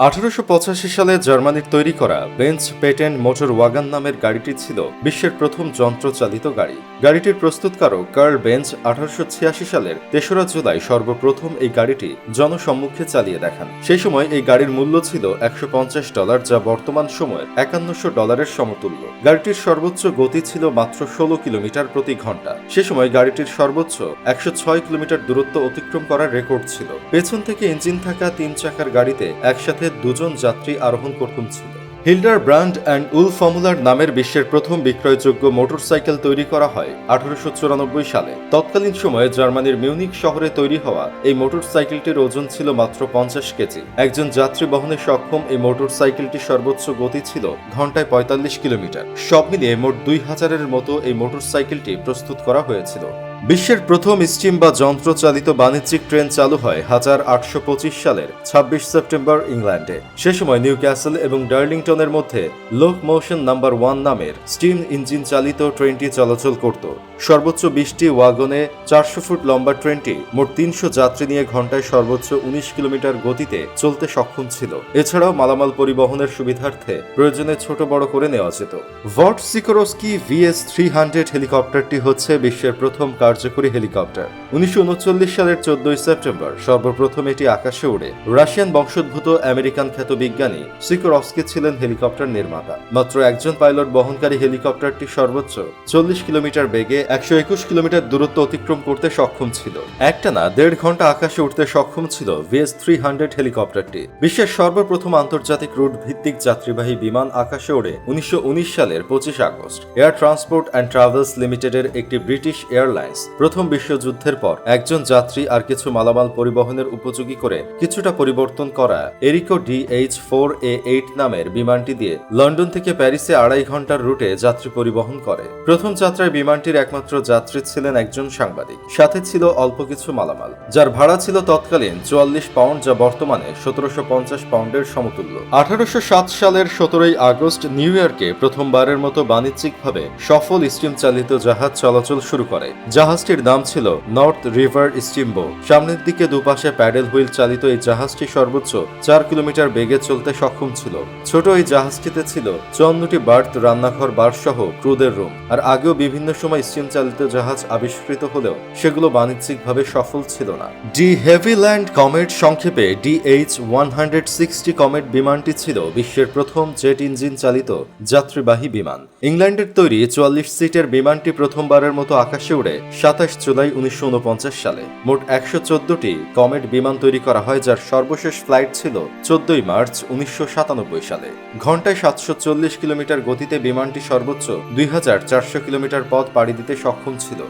আঠারোশো পঁচাশি সালে জার্মানির তৈরি করা বেঞ্চ পেটেন্ট মোটর ওয়াগান নামের গাড়িটি ছিল বিশ্বের প্রথম যন্ত্রচালিত গাড়ি। গাড়িটির প্রস্তুতকারক কার্ল বেঞ্চ আঠারোশো ছিয়াশি সালের তেসরা জুলাই সর্বপ্রথম এই গাড়িটি জনসম্মুখে চালিয়ে দেখান। সেই সময় এই গাড়ির মূল্য ছিল একশো পঞ্চাশ ডলার, যা বর্তমান সময়ের একান্নশো ডলারের সমতুল্য। গাড়িটির সর্বোচ্চ গতি ছিল মাত্র ষোলো কিলোমিটার প্রতি ঘণ্টা। সে সময় গাড়িটির সর্বোচ্চ একশো ছয় কিলোমিটার দূরত্ব অতিক্রম করার রেকর্ড ছিল। পেছন থেকে ইঞ্জিন থাকা তিন চাকার গাড়িতে একসাথে দুজন যাত্রী আরোহণ করতুম ছিল। হিল্ডার ব্র্যান্ড অ্যান্ড উল ফর্মুলার নামের বিশ্বের প্রথম বিক্রয়যোগ্য মোটরসাইকেল তৈরি করা হয় আঠারোশো চুরানব্বই সালে। তৎকালীন সময়ে জার্মানির মিউনিক শহরে তৈরি হওয়া এই মোটরসাইকেলটির ওজন ছিল মাত্র পঞ্চাশ কেজি। একজন যাত্রী বহনে সক্ষম এই মোটরসাইকেলটির সর্বোচ্চ গতি ছিল ঘন্টায় পঁয়তাল্লিশ কিলোমিটার। সব মিলিয়ে মোট দুই হাজারের মতো এই মোটরসাইকেলটি প্রস্তুত করা হয়েছিল। বিশ্বের প্রথম স্টিম বা যন্ত্রচালিত বাণিজ্যিক ট্রেন চালু হয় হাজার আটশো পঁচিশ সালের ছাব্বিশ সেপ্টেম্বর ইংল্যান্ডে। সে সময় নিউ ক্যাসেল এবং ডার্লিংটনের মধ্যে লোক মোশন নাম্বার ওয়ান নামের স্টিম ইঞ্জিন চালিত ট্রেনটি চলাচল করত। সর্বোচ্চ বিশটি ওয়াগনে চারশো ফুট লম্বা ট্রেনটি মোট তিনশো যাত্রী নিয়ে ঘন্টায় সর্বোচ্চ উনিশ কিলোমিটার গতিতে চলতে সক্ষম ছিল। এছাড়াও মালামাল পরিবহনের সুবিধার্থে প্রয়োজনে ছোট বড় করে নেওয়া যেত। Vought Sikorsky VS three hundred হেলিকপ্টারটি হচ্ছে বিশ্বের প্রথম কার্যকরী হেলিকপ্টার। উনিশশো উনচল্লিশ সালের চোদ্দই সেপ্টেম্বর সর্বপ্রথম এটি আকাশে উড়ে। রাশিয়ান বংশোদ্ভূত আমেরিকান খ্যাত বিজ্ঞানী সিকোরস্কি ছিলেন হেলিকপ্টার নির্মাতা। মাত্র একজন পাইলট বহনকারী হেলিকপ্টারটি সর্বোচ্চ চল্লিশ কিলোমিটার বেগে একশো একুশ কিলোমিটার দূরত্ব অতিক্রম করতে সক্ষম ছিল। একটানা দেড় ঘণ্টা আকাশে উঠতে সক্ষম ছিল ভিএস থ্রি হান্ড্রেড হেলিকপ্টারটি। বিশ্বের সর্বপ্রথম আন্তর্জাতিক রুট ভিত্তিক যাত্রীবাহী বিমান আকাশে ওড়ে উনিশশো উনিশ সালের পঁচিশ August. Air transport and travels লিমিটেডের একটি ব্রিটিশ এয়ারলাইন্স প্রথম বিশ্বযুদ্ধের পর, একজন যাত্রী আর কিছু মালামাল পরিবহনের উপযোগী করে কিছুটা পরিবর্তন করা Airco D H four A eight নামের বিমানটি দিয়ে লন্ডন থেকে প্যারিসে আড়াই ঘণ্টার রুটে যাত্রী পরিবহন করে। প্রথম যাত্রায় বিমানটির একমাত্র যাত্রী ছিলেন একজন সাংবাদিক। সাথে ছিল অল্প কিছু মালামাল, যার ভাড়া ছিল তৎকালীন চুয়াল্লিশ পাউন্ড যা বর্তমানে সতেরোশো পঞ্চাশ পাউন্ডের সমতুল্য। আঠারোশো সাত সালের সতেরোই আগস্ট নিউ ইয়র্কে প্রথমবারের মতো বাণিজ্যিকভাবে সফল স্টিম চালিত জাহাজ চলাচল শুরু করে জাহাজটির নাম ছিল নর্থ রিভার স্টিমবো। সামনের দিকে দুপাশে প্যাডেল হুইল চালিত এই জাহাজটি সর্বোচ্চ চার কিলোমিটার বেগে চলতে সক্ষম ছিল। ছোট এই জাহাজটিতে ছিল চুয়ান্নটি বার্থ রান্নাঘর বার সহ ক্রুদের রুম। আর আগেও বিভিন্ন সময় স্টিম চালিত জাহাজ আবিষ্কৃত হলেও সেগুলো বাণিজ্যিকভাবে সফল ছিল না। ডি হেভিল্যান্ড কমেট সংক্ষেপে DH one hundred sixty Comet বিমানটি ছিল বিশ্বের প্রথম জেট ইঞ্জিন চালিত যাত্রীবাহী বিমান। ইংল্যান্ডের তৈরি চুয়াল্লিশ সিটের বিমানটি প্রথমবারের মতো আকাশে উড়ে সাতাশ জুলাই উনিশশো ঊনপঞ্চাশ সালে। মোট একশো চোদ্দটি কমেট বিমান তৈরি করা হয়, যার সর্বশেষ ফ্লাইট ছিল চোদ্দই মার্চ উনিশশো সাতানব্বই সালে। ঘন্টায় সাতশো চল্লিশ কিলোমিটার গতিতে বিমানটি সর্বোচ্চ দুই হাজার চারশো কিলোমিটার পথ পাড়ি দিতে সক্ষম ছিল।